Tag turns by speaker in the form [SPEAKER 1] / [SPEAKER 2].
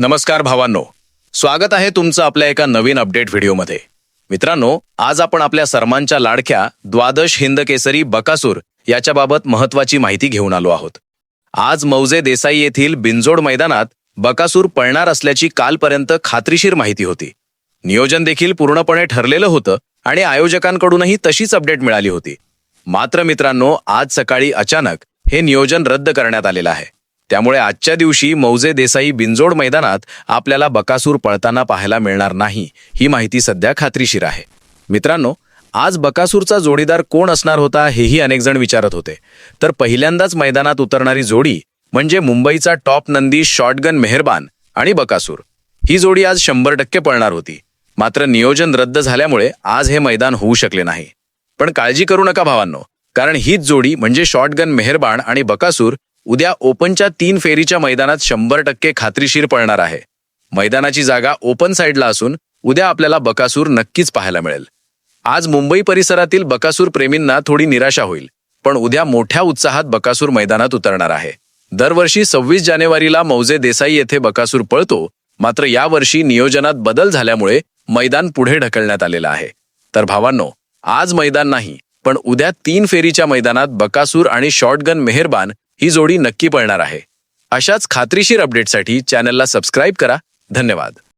[SPEAKER 1] नमस्कार भावांनो. स्वागत आहे तुमचं आपल्या एका नवीन अपडेट व्हिडिओमध्ये. मित्रांनो आज आपण आपल्या सर्वांच्या लाडक्या द्वादश हिंद केसरी बकासूर याच्याबाबत महत्वाची माहिती घेऊन आलो आहोत. आज मौजे देसाई येथील बिंजोड मैदानात बकासूर पळणार असल्याची कालपर्यंत खात्रीशीर माहिती होती. नियोजन देखील पूर्णपणे ठरलेलं होतं आणि आयोजकांकडूनही तशीच अपडेट मिळाली होती. मात्र मित्रांनो आज सकाळी अचानक हे नियोजन रद्द करण्यात आलेलं आहे. त्यामुळे आजच्या दिवशी मौजे देसाई बिंजोड मैदानात आपल्याला बकासूर पळताना पाहायला मिळणार नाही. ही माहिती सध्या खात्रीशीर आहे. मित्रांनो आज बकासूरचा जोडीदार कोण असणार होता हेही अनेक जण विचारत होते. तर पहिल्यांदाच मैदानात उतरणारी जोडी म्हणजे मुंबईचा टॉप नंदी शॉटगन मेहरबान आणि बकासूर. ही जोडी आज शंभर टक्के पळणार होती. मात्र नियोजन रद्द झाल्यामुळे आज हे मैदान होऊ शकले नाही. पण काळजी करू नका भावांनो कारण हीच जोडी म्हणजे शॉटगन मेहरबान आणि बकासूर उद्या ओपनच्या तीन फेरीच्या मैदानात शंभर टक्के खात्रीशीर पळणार आहे. मैदानाची जागा ओपन साईडला असून उद्या आपल्याला बकासूर नक्कीच पाहायला मिळेल. आज मुंबई परिसरातील बकासूर प्रेमींना थोडी निराशा होईल पण उद्या मोठ्या उत्साहात बकासूर मैदानात उतरणार आहे. दरवर्षी सव्वीस जानेवारीला मौजे देसाई येथे बकासूर पळतो मात्र यावर्षी नियोजनात बदल झाल्यामुळे मैदान पुढे ढकलण्यात आलेलं आहे. तर भावांनो आज मैदान नाही पण उद्या तीन फेरीच्या मैदानात बकासूर आणि शॉटगन मेहरबान ही जोडी नक्की पळणार आहे. अशाच खात्रीशीर अपडेटसाठी चॅनलला सबस्क्राईब करा. धन्यवाद.